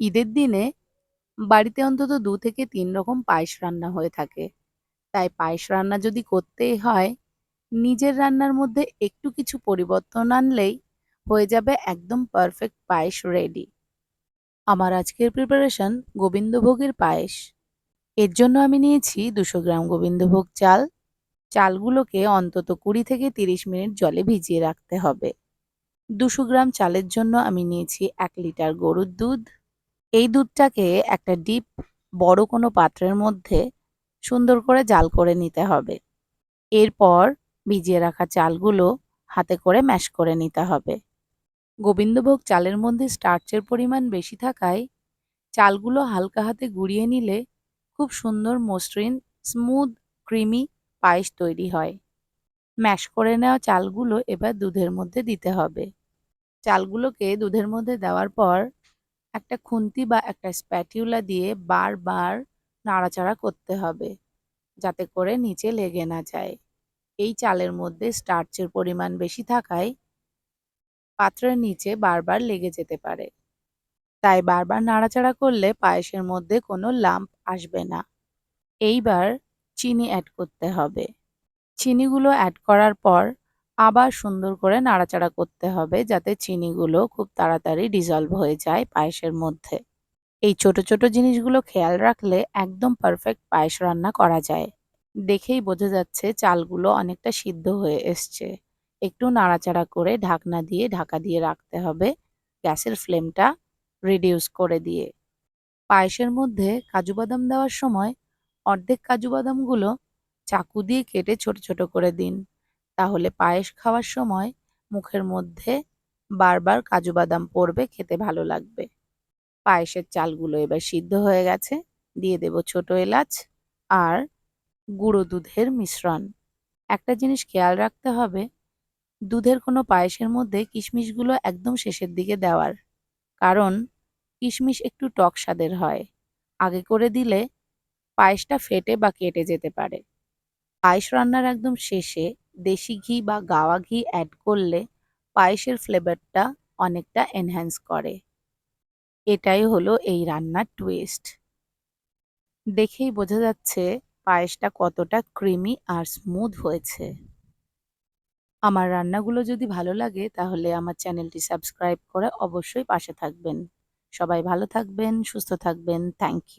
ঈদের দিনে বাড়িতে অন্তত দু থেকে তিন রকম পায়েস রান্না হয়ে থাকে। তাই পায়েস রান্না যদি করতেই হয়, নিজের রান্নার মধ্যে একটু কিছু পরিবর্তন আনলেই হয়ে যাবে একদম পারফেক্ট পায়েস রেডি আমার আজকের প্রিপারেশন গোবিন্দভোগের পায়েস। এর জন্য আমি নিয়েছি দুশো গ্রাম গোবিন্দভোগ চাল। চালগুলোকে অন্তত কুড়ি থেকে তিরিশ মিনিট জলে ভিজিয়ে রাখতে হবে। দুশো গ্রাম চালের জন্য আমি নিয়েছি এক লিটার গরুর দুধ। এই দুধটাকে একটা ডিপ বড় কোনো পাত্রের মধ্যে সুন্দর করে জাল করে নিতে হবে। এরপর ভিজিয়ে রাখা চালগুলো হাতে করে ম্যাশ করে নিতে হবে। গোবিন্দভোগ চালের মধ্যে স্টার্চের পরিমাণ বেশি থাকায় চালগুলো হালকা হাতে গুঁড়িয়ে নিলে খুব সুন্দর মসৃণ, স্মুথ, ক্রিমি পায়েস তৈরি হয়। ম্যাশ করে নেওয়া চালগুলো এবার দুধের মধ্যে দিতে হবে। চালগুলোকে দুধের মধ্যে দেওয়ার পর একটা খুন্তি বা একটা স্প্যাটিউলা দিয়ে বারবার নাড়াচাড়া করতে হবে, যাতে করে নিচে লেগে না যায়। এই চালের মধ্যে স্টার্চের পরিমাণ বেশি থাকায় পাত্রের নিচে বারবার লেগে যেতে পারে। তাই বারবার নাড়াচাড়া করলে পায়েসের মধ্যে কোনো লাম্প আসবে না। এইবার চিনি অ্যাড করতে হবে। চিনিগুলো অ্যাড করার পর আবার সুন্দর করে নাড়াচাড়া করতে হবে যাতে চিনিগুলো খুব তাড়াতাড়ি ডিজলভ হয়ে যায় পায়েসের মধ্যে। এই ছোট ছোট জিনিসগুলো খেয়াল রাখলে একদম পারফেক্ট পায়েস রান্না করা যায়। দেখেই বোঝা যাচ্ছে চালগুলো অনেকটা সিদ্ধ হয়ে এসছে। একটু নাড়াচাড়া করে ঢাকনা দিয়ে ঢাকা দিয়ে রাখতে হবে গ্যাসের ফ্লেমটা রিডিউস করে দিয়ে। পায়েসের মধ্যে কাজু বাদাম দেওয়ার সময় অর্ধেক কাজু বাদামগুলো চাকু দিয়ে কেটে ছোট ছোট করে দিন। তাহলে পায়েস খাওয়ার সময় মুখের মধ্যে বারবার কাজু বাদাম পড়বে, খেতে ভালো লাগবে। পায়েসের চালগুলো এবার সিদ্ধ হয়ে গেছে। দিয়ে দেব ছোট এলাচ আর গুঁড়ো দুধের মিশ্রণ। একটা জিনিস খেয়াল রাখতে হবে, দুধের কোনো পায়েসের মধ্যে কিশমিশগুলো একদম শেষের দিকে দেওয়ার। কারণ কিশমিশ একটু টক স্বাদের হয়। আগে করে দিলে পায়েসটা ফেটে বা কেটে যেতে পারে। পায়েস রান্নার একদম শেষে দেশি ঘি বা গাওয়া ঘি অ্যাড করলে পায়েসের ফ্লেভারটা অনেকটা এনহ্যান্স করে। এটাই হলো এই রান্নার টুইস্ট দেখেই বোঝা যাচ্ছে পায়েসটা কতটা ক্রিমি আর স্মুথ হয়েছে। আমার রান্নাগুলো যদি ভালো লাগে তাহলে আমার চ্যানেলটি সাবস্ক্রাইব করে অবশ্যই পাশে থাকবেন। সবাই ভালো থাকবেন, সুস্থ থাকবেন থ্যাংক ইউ